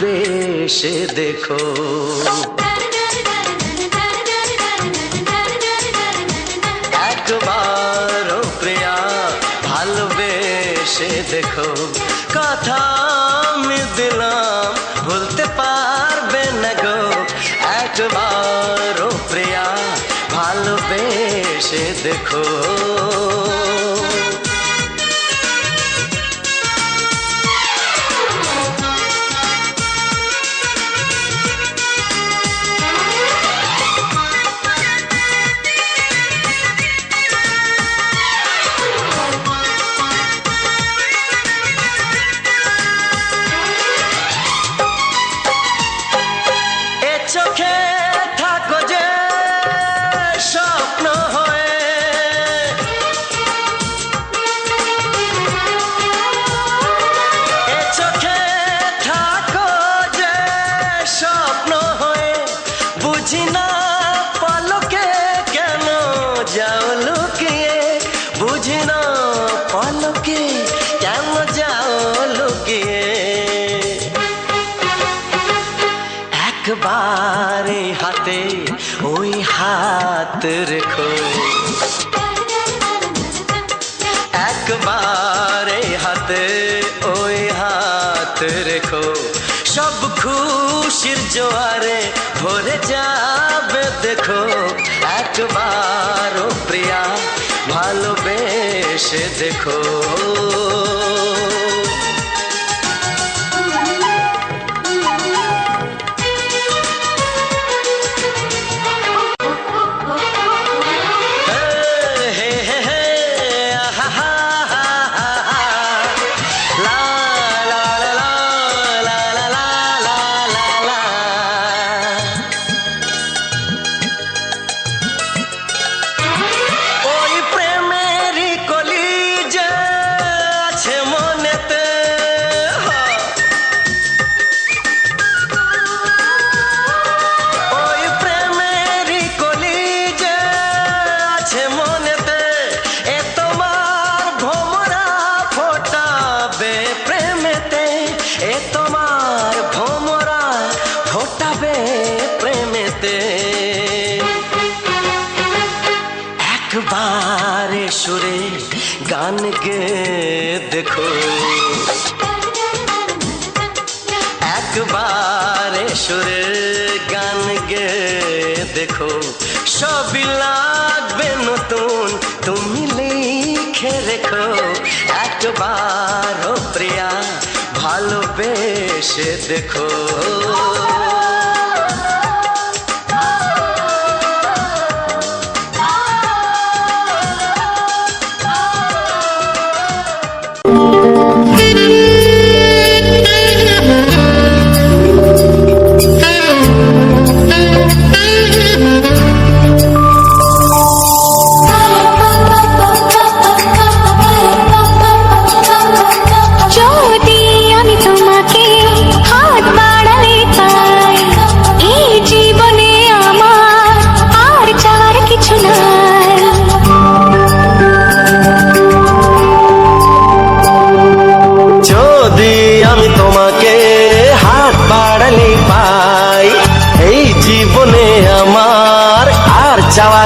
আসবে দেখো। একবার প্রিয়া, ভালোবেসে দেখো। কথা আমি দিলাম, ভুলতে পারবে না গো। একবার প্রিয়া, ভালোবেসে দেখো। হাত রেখো। একবার হাতে ওই হাত রেখো। সব খুশির জোয়ারে ভরে যাবে দেখো। একবার প্রিয়া ভালোবেসে দেখো। সঙ্গে দেখো একবার সুরের গান গে দেখো সবই লাগবে নতুন তুমি লিখে রেখো একবার প্রিয়া ভালোবেসে দেখো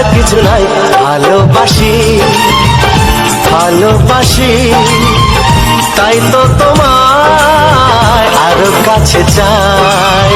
আর কিছু নাই। ভালোবাসি ভালোবাসি তাই তো তোমার আরও কাছে চাই।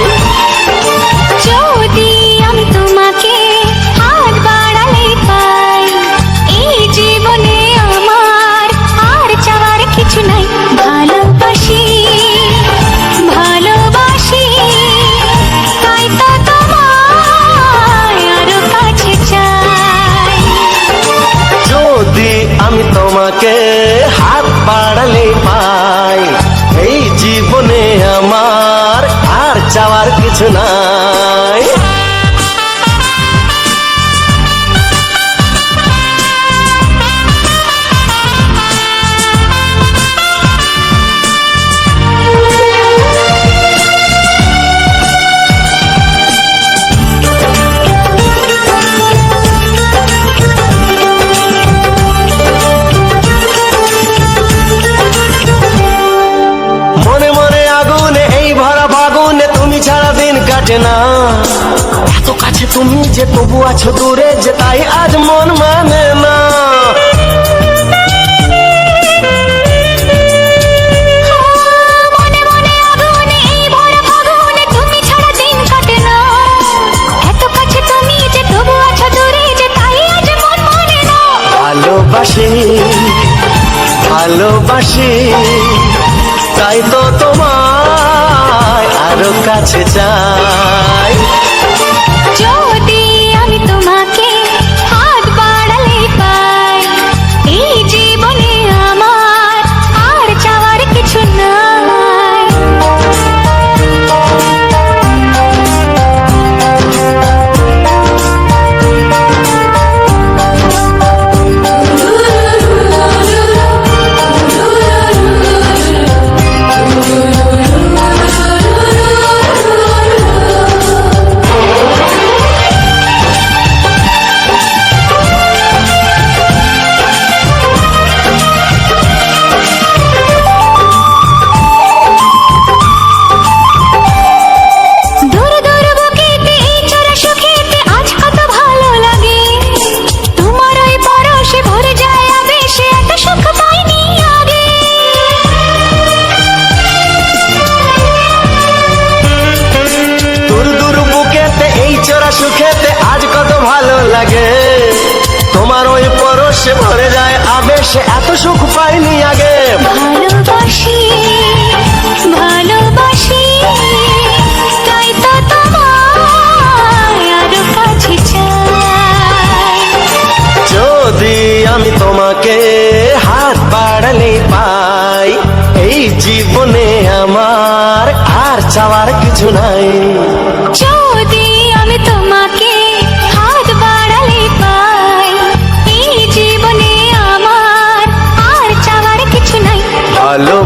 কে আছো পরশে ভরে যায় আবেশে এত সুখ পাইনি আগে। ভালোবাসি ভালোবাসি তাই তো তোমায় আরও কাছে চাই। যদি আমি তোমাকে হাত বাড়ালে পাই এই জীবনে আমার আর চাওয়ার কিছু নাই।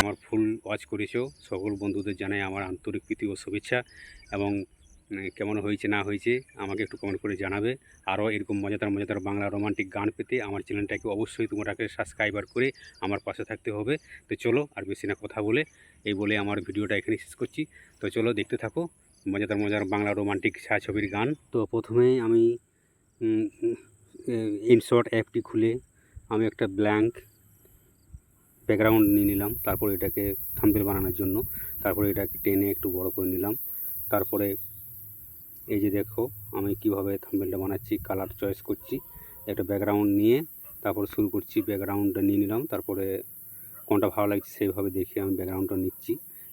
আমার ফুল ওয়াচ করেছ। সকল বন্ধুদের জানাই আমার আন্তরিক প্রীতি ও শুভেচ্ছা এবং কেমন হয়েছে, না হয়েছে, আমাকে একটু কমেন্ট করে জানাবে। আরও এরকম মজাদার মজাদার বাংলা রোমান্টিক গান পেতে আমার চ্যানেলটাকে অবশ্যই তোমরাকে সাবস্ক্রাইবার করে আমার পাশে থাকতে হবে। তো চলো আর বেশি না কথা বলে, এই বলে আমার ভিডিওটা এখানে শেষ করছি। তো চলো দেখতে থাকো, মজাদার মজার বাংলা রোমান্টিক ছায়াছবির গান। তো প্রথমে আমি ইনশর্ট অ্যাপটি খুলে আমি একটা ব্ল্যাঙ্ক ব্যাকগ্রাউন্ড নিয়ে নিলাম। তারপর এটাকে থাম্বেল বানানোর জন্য, তারপরে এটাকে টেনে একটু বড় করে নিলাম। তারপরে এই যে দেখো, আমি কীভাবে থাম্বেলটা বানাচ্ছি কালার চয়েস করছি, একটা ব্যাকগ্রাউন্ড নিয়ে তারপর শুরু করছি ব্যাকগ্রাউন্ডটা নিয়ে নিলাম, তারপরে কোনটা ভালো লাগছে সেইভাবে দেখে আমি ব্যাকগ্রাউন্ডটা নিচ্ছি।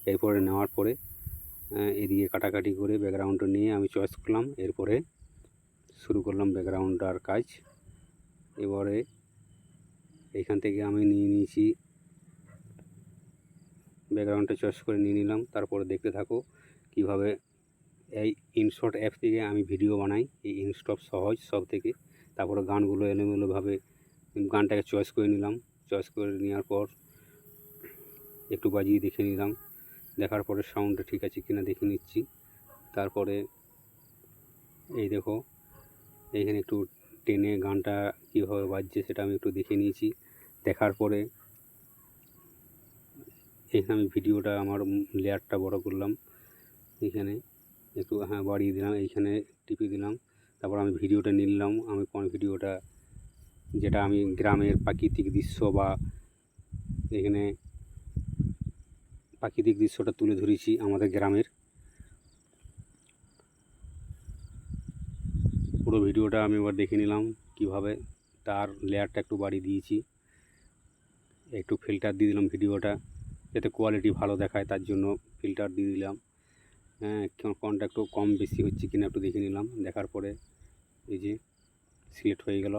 এরপরে নেওয়ার পরে এদিকে কাটাকাটি করে ব্যাকগ্রাউন্ডটা নিয়ে আমি চয়েস করলাম, এরপরে শুরু করলাম ব্যাকগ্রাউন্ডটার কাজ। এবারে এইখান থেকে আমি নিয়ে নিয়েছি ব্যাকগ্রাউন্ডটা চয়েস করে নিয়ে নিলাম, তারপরে দেখতে থাকো কীভাবে এই ইনশর্ট অ্যাপ থেকে আমি ভিডিও বানাই, এই ইনস্টপ সহজ, সব থেকে। তারপরে গানগুলো এলোমেলোভাবে, গানটাকে চয়েস করে নিলাম। চয়েস করে নেওয়ার পর একটু বাজিয়ে দেখে নিলাম। দেখার পরে সাউন্ডটা ঠিক আছে কিনা দেখে নিচ্ছি। তারপরে এই দেখো এইখানে একটু টেনে গানটা কীভাবে বাজছে সেটা আমি একটু দেখে নিয়েছি। দেখার পরে এখানে আমি ভিডিওটা আমার লেয়ারটা বড় করলাম। এখানে একটু হ্যাঁ বাড়িয়ে দিলাম, এইখানে টিপে দিলাম। তারপর আমি ভিডিওটা নিলাম, আমি কোন ভিডিওটা, যেটা আমি গ্রামের প্রাকৃতিক দৃশ্য বা এখানে প্রাকৃতিক দৃশ্যটা তুলে ধরেছি আমাদের গ্রামের। পুরো ভিডিওটা আমি এবার দেখে নিলাম কীভাবে তার লেয়ারটা একটু বাড়িয়ে দিয়েছি। একটু ফিল্টার দিয়ে দিলাম ভিডিওটা, যাতে কোয়ালিটি ভালো দেখায়, তার জন্য ফিল্টার দিয়ে দিলাম। হ্যাঁ কোনটা একটু কম বেশি হচ্ছে কিনা একটু দেখে নিলাম। দেখার পরে এই যে সিলেক্ট হয়ে গেল।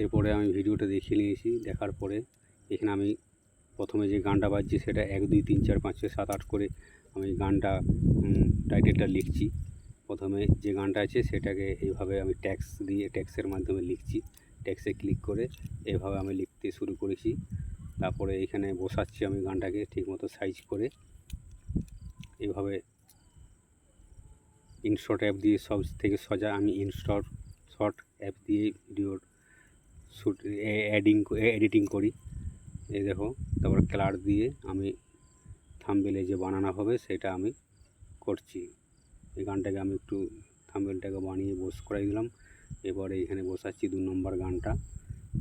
এরপরে আমি ভিডিওটা দেখে নিয়েছি। দেখার পরে এখানে আমি প্রথমে যে গানটা বাজছে সেটা এক, দুই, তিন, চার, পাঁচ, ছয়, সাত, আট করে আমি গানটা টাইটেলটা লিখছি। প্রথমে যে গানটা আছে সেটাকে এইভাবে আমি ট্যাক্স দিয়ে ট্যাক্সের মাধ্যমে লিখছি। ট্যাক্সে ক্লিক করে এভাবে আমি লিখতে শুরু করেছি। তারপরে এখানে বসাচ্ছি আমি গানটাকে ঠিকমতো সাইজ করে। এভাবে ইনশট অ্যাপ দিয়ে সব থেকে সজা আমি ইনশট শর্ট অ্যাপ দিয়ে ভিডিওর শ্যুট অ্যাডিং এডিটিং করি। এই দেখো, তারপর কালার দিয়ে আমি থাম্বেলে যে বানানো হবে সেটা আমি করছি। এই গানটাকে আমি একটু থাম্বেলটাকে বানিয়ে বস করাই দিলাম। এবারে এখানে বসাচ্ছি দু নম্বর গানটা,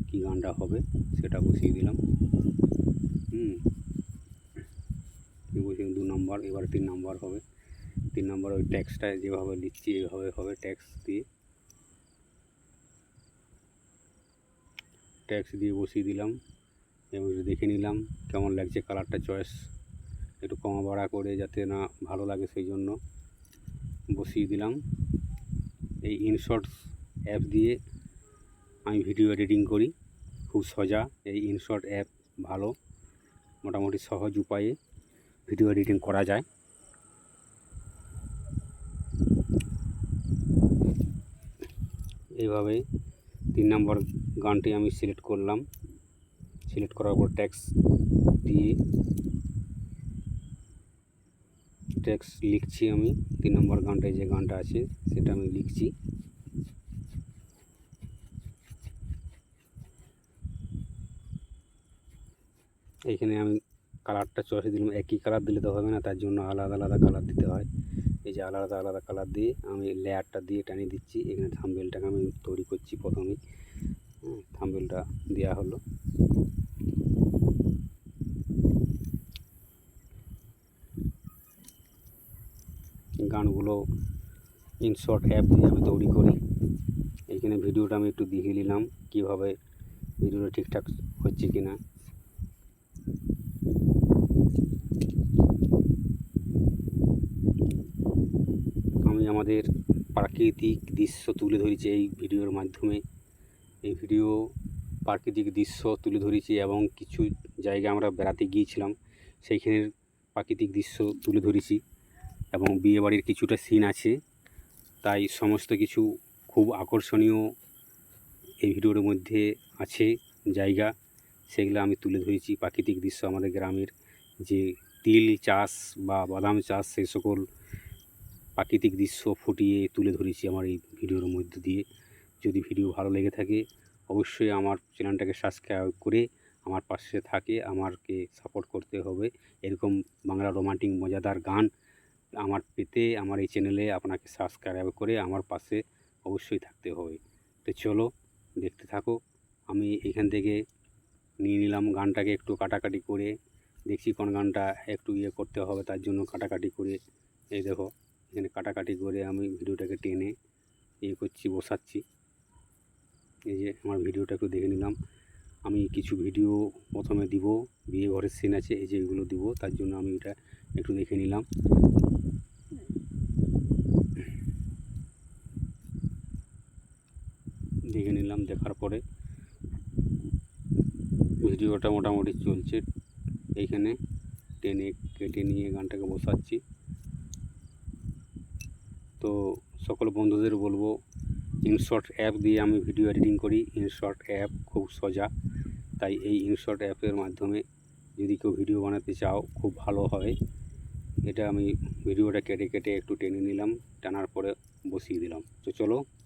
কী গানটা হবে সেটা বসিয়ে দিলাম। হুম। বসিয়ে দু নম্বর, এবার তিন নম্বর হবে। তিন নম্বর ওই ট্যাক্সটা যেভাবে লিখছি এইভাবে হবে ট্যাক্স দিয়ে। ট্যাক্স দিয়ে বসিয়ে দিলাম। এবং দেখে নিলাম কেমন লাগছে কালারটা চয়েস একটু কমা বাড়া করে যাতে না ভালো লাগে সেই জন্য বসিয়ে দিলাম। এই ইনশর্টস অ্যাপ দিয়ে আমি ভিডিও এডিটিং করি। খুব সোজা, এই ইনশর্ট অ্যাপ ভালো। মোটামুটি সহজ উপায়ে ভিডিও এডিটিং করা যায়। এইভাবে তিন নম্বর গানটি আমি সিলেক্ট করলাম। সিলেক্ট করার পর ট্যাক্স দিয়ে ট্যাক্স লিখছি আমি। তিন নম্বর গানটায় যে গানটা আছে, সেটা আমি লিখছি। এইখানে আমি কালারটা চয়েস দিলাম, একই কালার দিলে তো হবে না, তার জন্য আলাদা আলাদা কালার দিতে হয়। এই যে আলাদা আলাদা কালার দিয়ে আমি লেয়ারটা দিয়ে টানিয়ে দিচ্ছি, এখানে থাম্বেলটাকে আমি তৈরি করছি প্রথমেই। থাম্বেলটা দেওয়া হলো। গানগুলো ইনশর্ট অ্যাপ দিয়ে আমি তৈরি করি। এইখানে ভিডিওটা আমি একটু দেখে নিলাম, কীভাবে ভিডিওটা ঠিকঠাক হচ্ছে কি না আমি আমাদের প্রাকৃতিক দৃশ্য তুলে ধরেছি এই ভিডিওর মাধ্যমে। এই ভিডিও প্রাকৃতিক দৃশ্য তুলে ধরেছি এবং কিছু জায়গা আমরা বেড়াতে গিয়েছিলাম, সেইখানের প্রাকৃতিক দৃশ্য তুলে ধরেছি এবং বিয়েবাড়ির কিছুটা সিন আছে। তাই সমস্ত কিছু খুব আকর্ষণীয় এই ভিডিওর মধ্যে আছে, জায়গা। সেগুলো আমি তুলে ধরেছি প্রাকৃতিক দৃশ্য আমাদের গ্রামের যে তিল চাষ বা বাদাম চাষ, সেই সকল প্রাকৃতিক দৃশ্য ফুটিয়ে তুলে ধরেছি আমার এই ভিডিওর মধ্য দিয়ে। যদি ভিডিও ভালো লেগে থাকে, অবশ্যই আমার চ্যানেলটাকে সাবস্ক্রাইব করে আমার পাশে থাকে আমাকে সাপোর্ট করতে হবে। এরকম বাংলা রোমান্টিক, মজাদার গান আমার পেতে, আমার এই চ্যানেলে আপনাকে সাবস্ক্রাইব করে আমার পাশে অবশ্যই থাকতে হবে। তো চলো, দেখতে থাকো। আমি এখান থেকে নিয়ে নিলাম গানটাকে একটু কাটাকাটি করে। দেখছি কোন গানটা একটু ইয়ে করতে হবে, তার জন্য কাটাকাটি করে। এই দেখো। এখানে কাটাকাটি করে আমি ভিডিওটাকে টেনে ইয়ে করছি, বসাচ্ছি। এই যে আমার ভিডিওটা একটু দেখে নিলাম। আমি কিছু ভিডিও প্রথমে দিব, বিয়ে ঘরের সিন আছে, এই যে এগুলো দিব, তার জন্য আমি এটা একটু দেখে নিলাম। দেখে নিলাম, দেখার পরে ভিডিওটা মোটামুটি চলছে। এইখানে টেনে, কেটে নিয়ে গানটাকে বসাচ্ছি। তো সকল বন্ধুদের বলব ইনশর্ট অ্যাপ দিয়ে আমি ভিডিও এডিটিং করি। ইনশর্ট অ্যাপ খুব সোজা। তাই এই ইনশর্ট অ্যাপের মাধ্যমে যদি কেউ ভিডিও বানাতে চাও, খুব ভালো হয়। এটা আমি ভিডিওটা কেটে কেটে একটু টেনে নিলাম। টানার পরে বসিয়ে দিলাম। তো চলো।